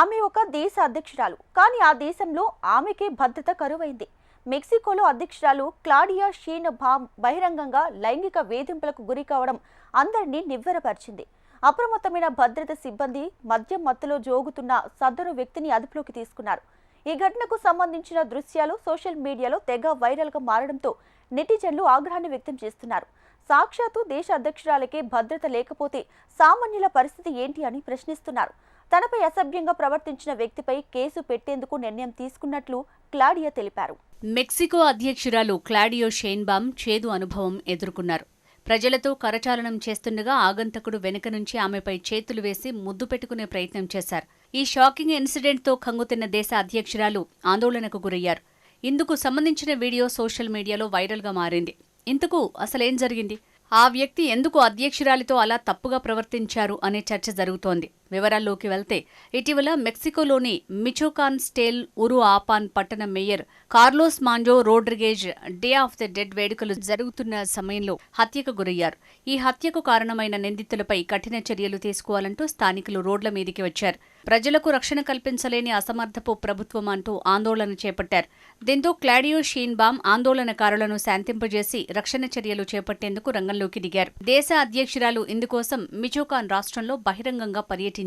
ఆమె ఒక దేశ అధ్యక్షురాలు. కానీ ఆ దేశంలో ఆమెకే భద్రత కరువైంది. మెక్సికోలో అధ్యక్షురాలు క్లాడియా షీన్ బామ్ బహిరంగంగా లైంగిక వేధింపులకు గురి కావడం అందరినీ నివ్వెరపరిచింది. అప్రమత్తమైన భద్రత సిబ్బంది మద్యం మత్తులో జోగుతున్న సదరు వ్యక్తిని అదుపులోకి తీసుకున్నారు. ఈ ఘటనకు సంబంధించిన దృశ్యాలు సోషల్ మీడియాలో తెగ వైరల్గా మారడంతో నెటిజన్లు ఆగ్రహాన్ని వ్యక్తం చేస్తున్నారు. సాక్షాత్తు దేశ అధ్యక్షురాలకే భద్రత లేకపోతే సామాన్యుల పరిస్థితి ఏంటి అని ప్రశ్నిస్తున్నారు. తనపై అసభ్యంగా ప్రవర్తించిన వ్యక్తిపై కేసు పెట్టేందుకు నిర్ణయం తీసుకున్నట్లు క్లాడియా తెలిపారు. మెక్సికో అధ్యక్షురాలు క్లాడియో షేన్బామ్ చేదు అనుభవం ఎదుర్కొన్నారు. ప్రజలతో కరచాలనం చేస్తుండగా ఆగంతకుడు వెనుక నుంచి ఆమెపై చేతులు వేసి ముద్దు పెట్టుకునే ప్రయత్నం చేశారు. ఈ షాకింగ్ ఇన్సిడెంట్తో కంగుతిన్న దేశ అధ్యక్షురాలు ఆందోళనకు గురయ్యారు. ఇందుకు సంబంధించిన వీడియో సోషల్ మీడియాలో వైరల్గా మారింది. ఇంతకు అసలేం జరిగింది? ఆ వ్యక్తి ఎందుకు అధ్యక్షురాలితో అలా తప్పుగా ప్రవర్తించారు అనే చర్చ జరుగుతోంది. వివరాల్లోకి వెళ్తే ఇటీవల మెక్సికోలోని మిచోకాన్ స్టేల్ ఉరు ఆపాన్ పట్టణ mayor Carlos Manzo Rodriguez Day of the Dead వేడుకలు జరుగుతున్న సమయంలో హత్యకు గురయ్యారు. ఈ హత్యకు కారణమైన నిందితులపై కఠిన చర్యలు తీసుకోవాలంటూ స్థానికులు రోడ్ల మీదికి వచ్చారు. ప్రజలకు రక్షణ కల్పించలేని అసమర్థపు ప్రభుత్వం అంటూ ఆందోళన చేపట్టారు. దీంతో క్లాడియో షీన్బామ్ ఆందోళనకారులను శాంతింపజేసి రక్షణ చర్యలు చేపట్టేందుకు రంగంలోకి దిగారు. దేశ అధ్యక్షురాలు ఇందుకోసం మిచోకాన్ రాష్ట్రంలో బహిరంగంగా పర్యటించారు.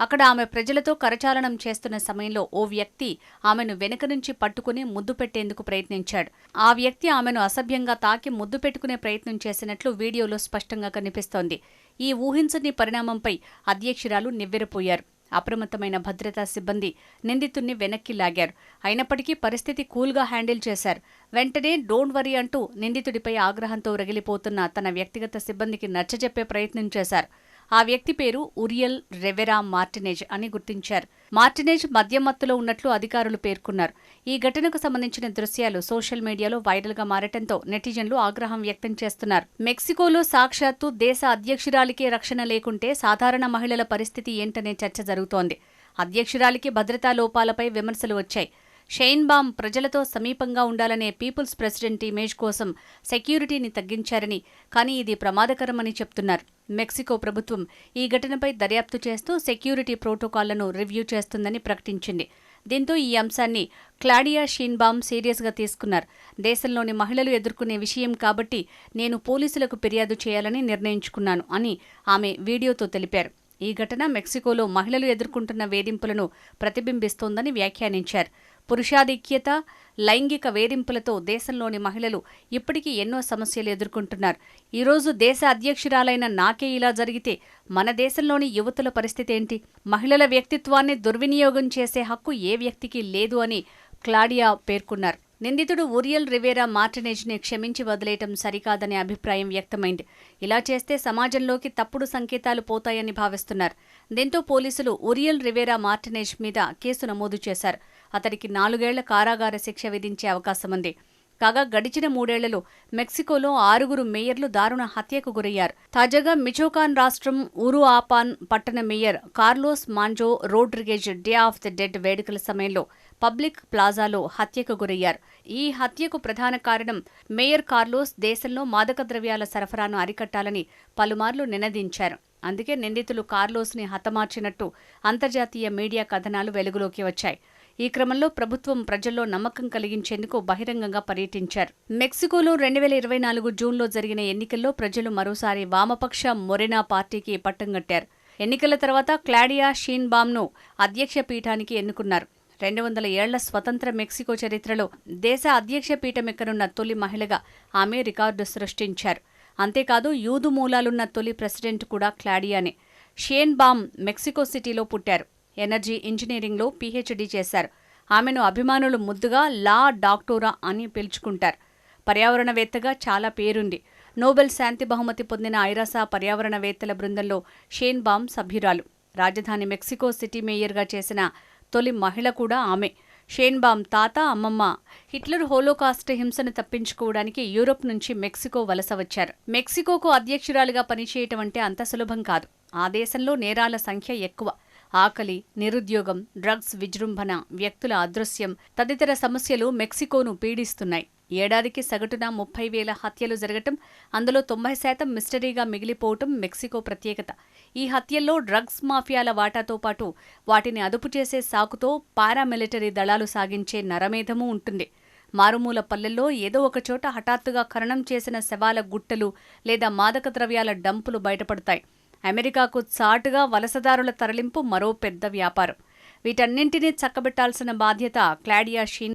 అక్కడ ఆమె ప్రజలతో కరచాలనం చేస్తున్న సమయంలో ఓ వ్యక్తి ఆమెను వెనుక నుంచి పట్టుకుని ముద్దు పెట్టేందుకు ప్రయత్నించాడు. ఆ వ్యక్తి ఆమెను అసభ్యంగా తాకి ముద్దు పెట్టుకునే ప్రయత్నం చేసినట్లు వీడియోలో స్పష్టంగా కనిపిస్తోంది. ఈ ఊహించని పరిణామంపై అధ్యక్షురాలు నివ్వెరపోయారు. అప్రమత్తమైన భద్రతా సిబ్బంది నిందితుణ్ణి వెనక్కి లాగారు. అయినప్పటికీ పరిస్థితి కూల్గా హ్యాండిల్ చేశారు. వెంటనే డోంట్ వరీ అంటూ నిందితుడిపై ఆగ్రహంతో రగిలిపోతున్న తన వ్యక్తిగత సిబ్బందికి నచ్చజెప్పే ప్రయత్నం చేశారు. ఆ వ్యక్తి పేరు ఉరియల్ రెవెరా మార్టినేజ్ అని గుర్తించారు. మార్టినేజ్ మద్యమత్తులో ఉన్నట్లు అధికారులు పేర్కొన్నారు. ఈ ఘటనకు సంబంధించిన దృశ్యాలు సోషల్ మీడియాలో వైరల్గా మారటంతో నెటిజన్లు ఆగ్రహం వ్యక్తం చేస్తున్నారు. మెక్సికోలో సాక్షాత్తు దేశ అధ్యక్షురాలికే రక్షణ లేకుంటే సాధారణ మహిళల పరిస్థితి ఏంటనే చర్చ జరుగుతోంది. అధ్యక్షురాలికి భద్రతా లోపాలపై విమర్శలు వచ్చాయి. షెయిన్బామ్ ప్రజలతో సమీపంగా ఉండాలనే పీపుల్స్ ప్రెసిడెంట్ ఇమేజ్ కోసం సెక్యూరిటీని తగ్గించారని కానీ ఇది ప్రమాదకరమని చెప్తున్నారు. మెక్సికో ప్రభుత్వం ఈ ఘటనపై దర్యాప్తు చేస్తూ సెక్యూరిటీ ప్రోటోకాల్లను రివ్యూ చేస్తుందని ప్రకటించింది. దీంతో ఈ అంశాన్ని క్లాడియా షీన్బామ్ సీరియస్గా తీసుకున్నారు. దేశంలోని మహిళలు ఎదుర్కొనే విషయం కాబట్టి నేను పోలీసులకు ఫిర్యాదు చేయాలని నిర్ణయించుకున్నాను అని ఆమె వీడియోతో తెలిపారు. ఈ ఘటన మెక్సికోలో మహిళలు ఎదుర్కొంటున్న వేధింపులను ప్రతిబింబిస్తోందని వ్యాఖ్యానించారు. పురుషాధిక్యత లైంగిక వేధింపులతో దేశంలోని మహిళలు ఇప్పటికీ ఎన్నో సమస్యలు ఎదుర్కొంటున్నారు. ఈరోజు దేశ అధ్యక్షురాలైన నాకే ఇలా జరిగితే మన దేశంలోని యువతుల పరిస్థితి ఏంటి? మహిళల వ్యక్తిత్వాన్ని దుర్వినియోగం చేసే హక్కు ఏ వ్యక్తికి లేదు అని క్లాడియా పేర్కొన్నారు. నిందితుడు ఉరియల్ రివేరా మార్టినేజ్ని క్షమించి వదిలేయటం సరికాదనే అభిప్రాయం వ్యక్తమైంది. ఇలా చేస్తే సమాజంలోకి తప్పుడు సంకేతాలు పోతాయని భావిస్తున్నారు. దీంతో పోలీసులు ఉరియల్ రివేరా మార్టినేజ్ మీద కేసు నమోదు చేశారు. అతడికి నాలుగేళ్ళ కారాగార శిక్ష విధించే అవకాశముంది. కాగా గడిచిన మూడేళ్ళలో మెక్సికోలో ఆరుగురు మేయర్లు దారుణ హత్యకు గురయ్యారు. తాజాగా మిచోకాన్ రాష్ట్రం ఉరు ఆపాన్ పట్టణ mayor Carlos Manzo Rodriguez Day of the Dead వేడుకల సమయంలో పబ్లిక్ ప్లాజాలో హత్యకు గురయ్యారు. ఈ హత్యకు ప్రధాన కారణం మేయర్ కార్లోస్ దేశంలో మాదక ద్రవ్యాల సరఫరాను అరికట్టాలని పలుమార్లు నినదించారు. అందుకే నిందితులు కార్లోస్ని హతమార్చినట్టు అంతర్జాతీయ మీడియా కథనాలు వెలుగులోకి వచ్చాయి. ఈ క్రమంలో ప్రభుత్వం ప్రజల్లో నమ్మకం కలిగించేందుకు బహిరంగంగా పర్యటించారు. మెక్సికోలో రెండు వేల ఇరవై నాలుగు జూన్లో జరిగిన ఎన్నికల్లో ప్రజలు మరోసారి వామపక్ష మొరెనా పార్టీకి పట్టం కట్టారు. ఎన్నికల తర్వాత క్లాడియా షీన్బామ్ను అధ్యక్ష పీఠానికి ఎన్నుకున్నారు. రెండు వందల ఏళ్ళ స్వతంత్ర మెక్సికో చరిత్రలో దేశ అధ్యక్ష పీఠమెక్కనున్న తొలి మహిళగా ఆమె రికార్డు సృష్టించారు. అంతేకాదు యూదు మూలాలున్న తొలి ప్రెసిడెంట్ కూడా క్లాడియానే. షేన్ బామ్ మెక్సికో సిటీలో పుట్టారు. ఎనర్జీ ఇంజనీరింగ్లో పీహెచ్డీ చేశారు. ఆమెను అభిమానులు ముద్దుగా లా డాక్టోరా అని పిలుచుకుంటారు. పర్యావరణవేత్తగా చాలా పేరుంది. నోబెల్ శాంతి బహుమతి పొందిన ఐరాసా పర్యావరణవేత్తల బృందంలో షేన్ బామ్ సభ్యురాలు. రాజధాని మెక్సికో సిటీ మేయర్గా చేసిన తొలి మహిళ కూడా ఆమె. షేన్బామ్ తాత అమ్మమ్మ. హిట్లర్ హోలోకాస్ట్ హింసను తప్పించుకోవడానికి యూరోప్ నుంచి మెక్సికో వలస వచ్చారు. మెక్సికోకు అధ్యక్షురాలుగా పనిచేయటం అంటే అంత సులభం కాదు. ఆ దేశంలో నేరాల సంఖ్య ఎక్కువ. ఆకలి నిరుద్యోగం డ్రగ్స్ విజృంభణ వ్యక్తుల అదృశ్యం తదితర సమస్యలు మెక్సికోను పీడిస్తున్నాయి. ఏడాదికి సగటున ముప్పై వేల హత్యలు జరగటం అందులో తొంభై శాతం మిస్టరీగా మిగిలిపోవటం మెక్సికో ప్రత్యేకత. ఈ హత్యల్లో డ్రగ్స్ మాఫియాల వాటాతో పాటు వాటిని అదుపు చేసే సాకుతో పారామిలిటరీ దళాలు సాగించే నరమేధమూ ఉంటుంది. మారుమూల పల్లెల్లో ఏదో ఒకచోట హఠాత్తుగా ఖననం చేసిన శవాల గుట్టలు లేదా మాదక ద్రవ్యాల డంపులు బయటపడతాయి. అమెరికాకు చాటుగా వలసదారుల తరలింపు మరో పెద్ద వ్యాపారం. వీటన్నింటినీ చక్కబెట్టాల్సిన బాధ్యత క్లాడియా షీన్